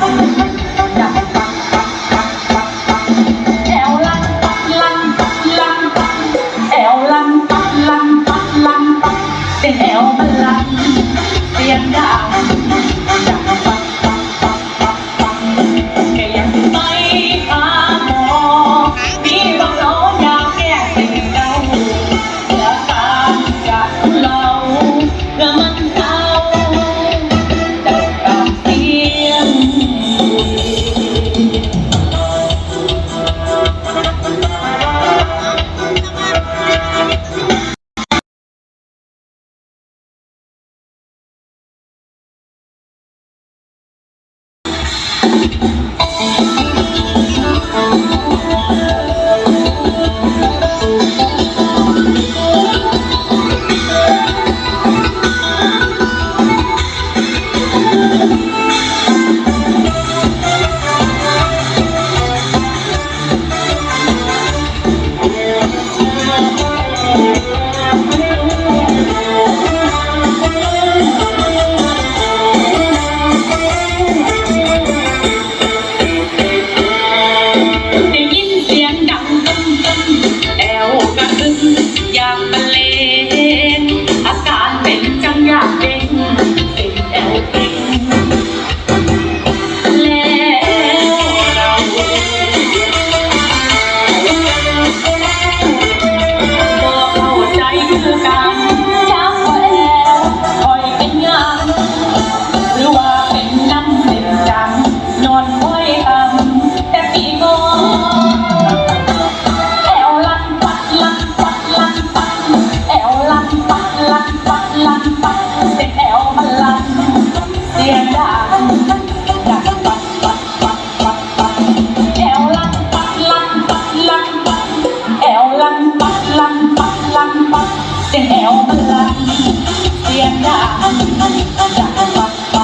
Thank you. ได้ยินเสียงดังเอวกระตึ้งอยากบรรเลงอาการเป็นจังอยาก เสียงดังดังปัดปัดปัดปัดปัดแอวลันปัดลันปัดลันปัดแอวลันปัดลันปัดลันปัดเสียแอวมันลันเสียดังดังปัปัด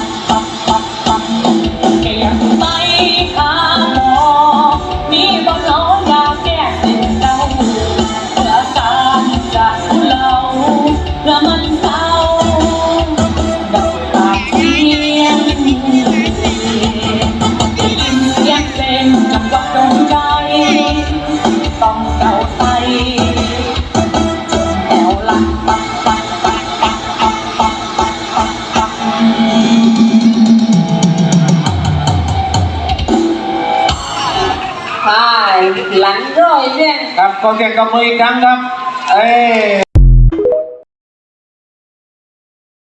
หลังร้อยแม่ยครับก็แกกำมืออีกครั้งครับ เอ้ย